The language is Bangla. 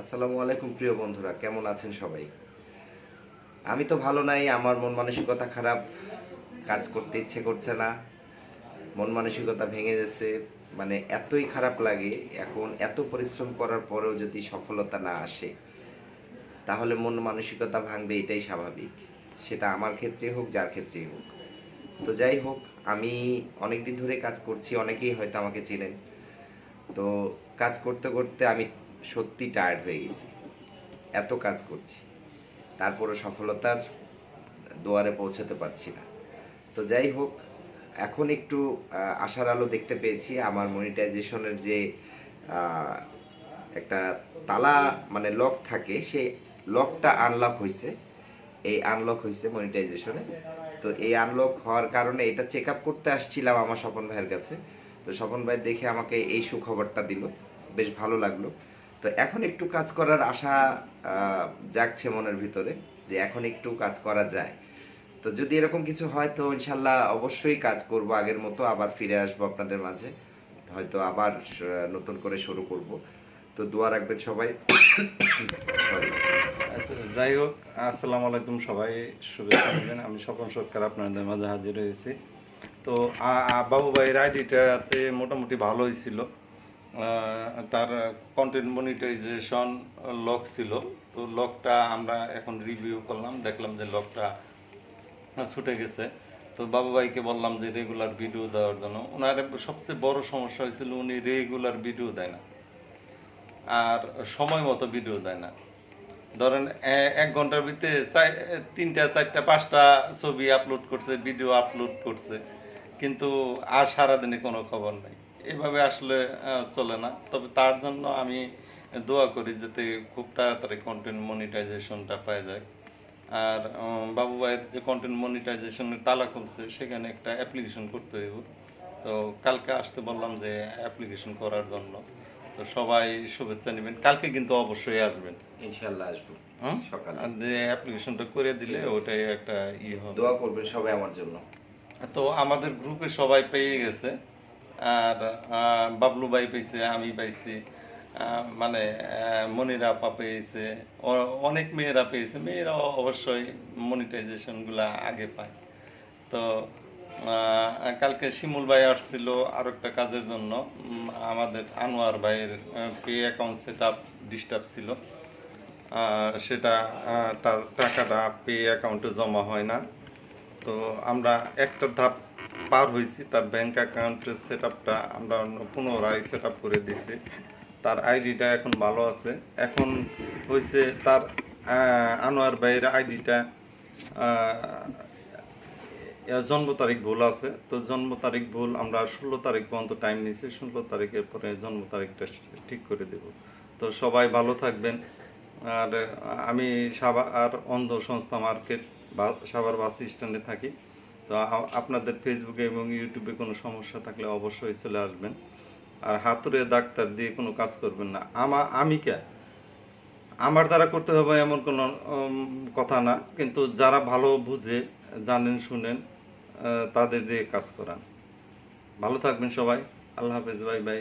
আসসালামু আলাইকুম, প্রিয় বন্ধুরা। কেমন আছেন সবাই? আমি তো ভালো নাই, আমার মন মানসিকতা খারাপ, কাজ করতে ইচ্ছে করছে না, মন মানসিকতা ভেঙে গেছে মানে এতই খারাপ লাগে, এখন এত পরিশ্রম করার পরেও যদি সফলতা না আসে, তাহলে মন মানসিকতা ভাঙবে, এটাই স্বাভাবিক। সেটা আমার ক্ষেত্রে হোক, যার ক্ষেত্রেই হোক। তো যাই হোক, আমি অনেক দিন ধরে কাজ করছি, অনেকেই হয়তো আমাকে চেনেন। তো কাজ করতে করতে আমি সত্যি টায়ার্ড হয়ে গেছি। এত কাজ করছি। তারপরে সফলতার দুয়ারে পৌঁছাতে পারছি না। তো যাই হোক, এখন একটু আশার আলো দেখতে পেয়েছি। আমার মনিটাইজেশনের যে একটা তালা মানে লক থাকে, সেই লকটা আনলক হয়েছে এই আনলক হয়েছে মনিটাইজেশনে তো এই আনলক হওয়ার কারণে এটা চেক আপ করতে আসছিলাম আমার স্বপন ভাইয়ের কাছে। তো স্বপন ভাই দেখে আমাকে এই সুখবরটা দিল। বেশ ভালো লাগল। তো এখন একটু কাজ করার আশা জাগছে মনের ভিতরে যে এখন একটু কাজ করা যায়। তো যদি এরকম কিছু হয় তো ইনশাল্লাহ অবশ্যই কাজ করব আগের মতো আবার ফিরে আসব আপনাদের মাঝে। হয়তো আবার নতুন করে শুরু করব। তো দোয়া রাখবেন সবাই। আচ্ছা, যাই হোক আসসালামু আলাইকুম সবাই শুভেচ্ছা নেবেন আমি স্বপন সরকার আপনাদের মাঝে হাজির হয়েছি। তো বাবু ভাইয়ের আইডিটাতে মোটামুটি ভালো হয়েছিল তার কন্টেন্ট মনিটাইজেশন লক ছিল। তো লকটা আমরা এখন রিভিউ করলাম, দেখলাম যে লকটা ছুটে গেছে। তো বাবু ভাইকে বললাম যে রেগুলার ভিডিও দেওয়ার জন্য। ওনার সবচেয়ে বড় সমস্যা হয়েছিল উনি রেগুলার ভিডিও দেয় না। আর সময় মতো ভিডিও দেয় না। ধরেন এক ঘণ্টার ভিতরে তিনটা, চারটা, পাঁচটা ছবি আপলোড করছে ভিডিও আপলোড করছে। কিন্তু আর সারাদিনে কোনো খবর নাই। এভাবে আসলে চলে না। তবে তার জন্য আমি দোয়া করি যাতে খুব তাড়াতাড়ি কন্টেন্ট মনিটাইজেশনটা পাওয়া যায়। আর বাবু ভাইয়ের যে কন্টেন্ট মনিটাইজেশনের তালা খুলছে সেখানে একটা অ্যাপ্লিকেশন করতে হইব। তো কালকে আসতে বললাম যে অ্যাপ্লিকেশন করার জন্য। তো সবাই শুভেচ্ছা নেবেন। কালকে কিন্তু অবশ্যই আসবেন। ইনশাল্লাহ আসব? সকালে। যে অ্যাপ্লিকেশনটা করে দিলে ওটাই একটা ই হবে। দোয়া করবেন সবাই আমার জন্য। তো আমাদের গ্রুপে সবাই পেয়ে গেছে। আর বাবলু ভাই পেয়েছে আমি পাইছি মানে মনিরা আপা পেয়েছে অনেক মেয়েরা পেয়েছে, মেয়েরা অবশ্যই মনিটাইজেশনগুলা আগে পায়। তো কালকে শিমুল ভাই আসছিল আরও একটা কাজের জন্য আমাদের আনোয়ার ভাইয়ের pay account set up disturb ছিল। সেটা টাকাটা পে অ্যাকাউন্টে জমা হয় না। তো আমরা একটা ধাপ পার হয়েছি, তার ব্যাংক অ্যাকাউন্টের সেট আপটা আমরা পুনরায় সেট আপ করে দিছি তার আইডিটা এখন ভালো আছে। এখন হয়েছে তার আনোয়ার ভাইয়ের আইডিটা জন্ম তারিখ ভুল আছে। তো জন্ম তারিখ ভুল আমরা ষোলো তারিখ পর্যন্ত টাইম নিয়েছি, ষোলো তারিখের পরে জন্ম তারিখটা ঠিক করে দেব। তো সবাই ভালো থাকবেন। আর আমি সাভার অন্ধ সংস্থা মার্কেট সাভার বাস স্ট্যান্ডে থাকি। তো আপনাদের ফেসবুকে এবং ইউটিউবে কোনো সমস্যা থাকলে অবশ্যই চলে আসবেন। আর হাতুড়ে ডাক্তার দিয়ে কোনো কাজ করবেন না। আমা, আমি কে? আমার দ্বারা করতে হবে এমন কোনো কথা না। কিন্তু যারা ভালো বুঝে, জানেন, শুনেন তাদের দিয়ে কাজ করান। ভালো থাকবেন সবাই। আল্লাহ হাফেজ, বাই বাই।